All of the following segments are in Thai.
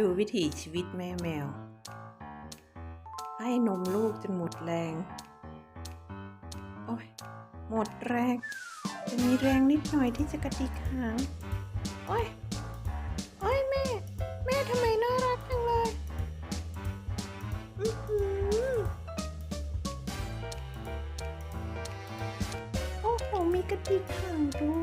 ดูวิถีชีวิตแม่แมว ให้นมลูกจนหมดแรง โอ้ย หมดแรง จะมีแรงนิดหน่อยที่จะกระดิกหาง โอ้ย โอ้ยแม่ แม่ทำไมน่ารักจังเลย โอ้โห มีกระดิกหางด้วย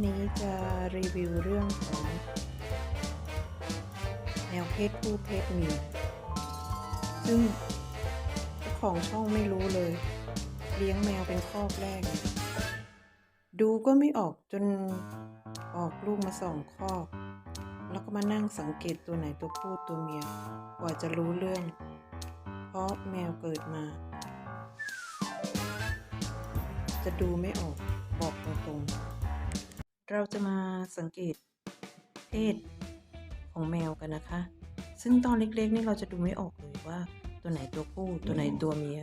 นนี้จะรีวิวเรื่องของแมวเพศผู้เพศเมียซึ่งเจ้าของช่องไม่รู้เลย เลี้ยงแมวเป็นคอกแรก ดูก็ไม่ออกจนออกลูกมาสองคอก แล้วก็มานั่งสังเกตตัวไหนตัวผู้ตัวเมียกว่าจะรู้เรื่อง เพราะแมวเกิดมา จะดูไม่ออกบอกตรงๆ เราจะมาสังเกตเพศของแมวกันนะคะ ซึ่งตอนเล็กๆนี่เราจะดูไม่ออกเลยว่า ตัวไหนตัวผู้ตัวไหนตัวเมีย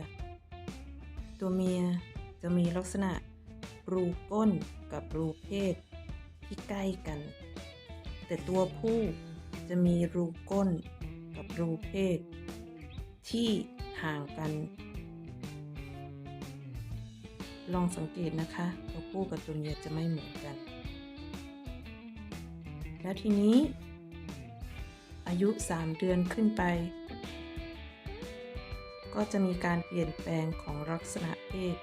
ตัวเมียจะมีลักษณะรูก้นกับรูเพศที่ใกล้กัน แต่ตัวผู้จะมีรูก้นกับรูเพศ ที่ห่างกัน ลองสังเกตนะคะ ตัวผู้กับตัวเมียจะไม่เหมือนกัน แล้วทีนี้ อายุ 3 เดือนขึ้นไป ก็จะมีการเปลี่ยนแปลงของลักษณะเพศ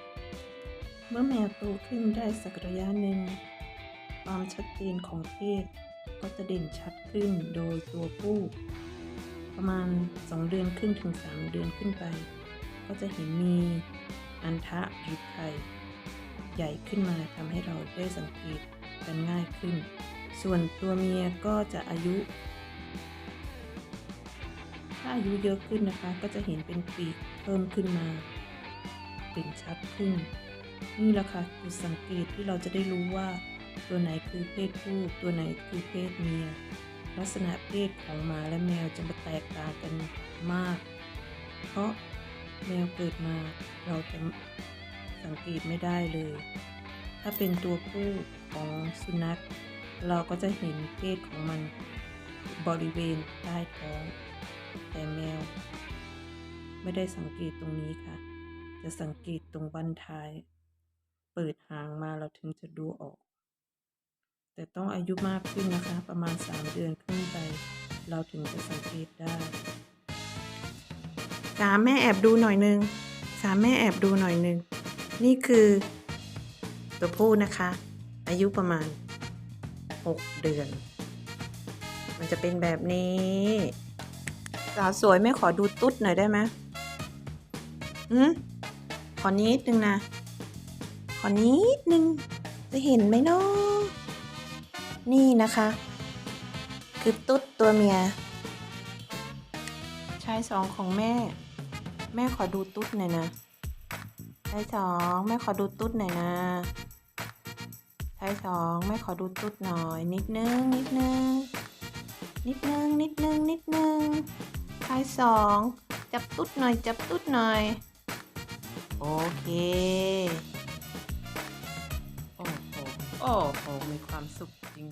เมื่อแมวโตขึ้นได้สักระยะหนึ่ง ความชัดเจนของเพศก็จะเด่นชัดขึ้นโดยตัวผู้ ประมาณ 2 เดือนครึ่งถึง 3 เดือนขึ้นไป ก็จะเห็นมีอันทะหรือไข่ใหญ่ขึ้นมาทำให้เราได้สังเกตกันง่ายขึ้น ส่วนตัวเมียก็จะอายุ ถ้าอายุเยอะขึ้นนะคะ ก็จะเห็นเป็นปีกเพิ่มขึ้นมาเห็นชัดขึ้น นี่แหละค่ะคือสังเกตที่เราจะได้รู้ว่า ตัวไหนคือเพศผู้ ตัวไหนคือเพศเมีย ลักษณะเพศของหมาและแมวจะมาแตกต่างกันมาก เพราะแมวเกิดมาเราจะสังเกตไม่ได้เลย ถ้าเป็นตัวผู้ของสุนัข เราก็จะเห็นเพศของมันบริเวณใต้ท้อง แต่แมว ไม่ได้สังเกตตรงนี้ค่ะ จะสังเกตตรงบั้นท้าย เปิดหางมาเราถึงจะดูออก แต่ต้องอายุมากขึ้นนะคะ ประมาณ 3 เดือนขึ้นไป เราถึงจะสังเกตได้สามแม่แอบดูหน่อยนึงสามแม่แอบดูหน่อยนึง นี่คือตัวผู้นะคะ อายุประมาณ 6 เดือน มันจะเป็นแบบนี้สาวสวยไม่ขอดูตุ๊ดหน่อยได้ไหมอืมขอนิดนึงนะ ขอนิดนึง จะเห็นไหมเนาะนี่นะคะ คือตุ๊ดตัวเมียชายสองของแม่ แม่ขอดูตุ๊ดหน่อยนะชายสองแม่ขอดูตุ๊ดหน่อยนะ ชายสองแม่ขอดูตุ๊ดหน่อย นิดนึง นิดนึง นิดนึง นิดนึง นิดนึงชายสองจับตุ๊ดหน่อย จับตุ๊ดหน่อย โอเค โอ้โห โอ้โห มีความสุขจริง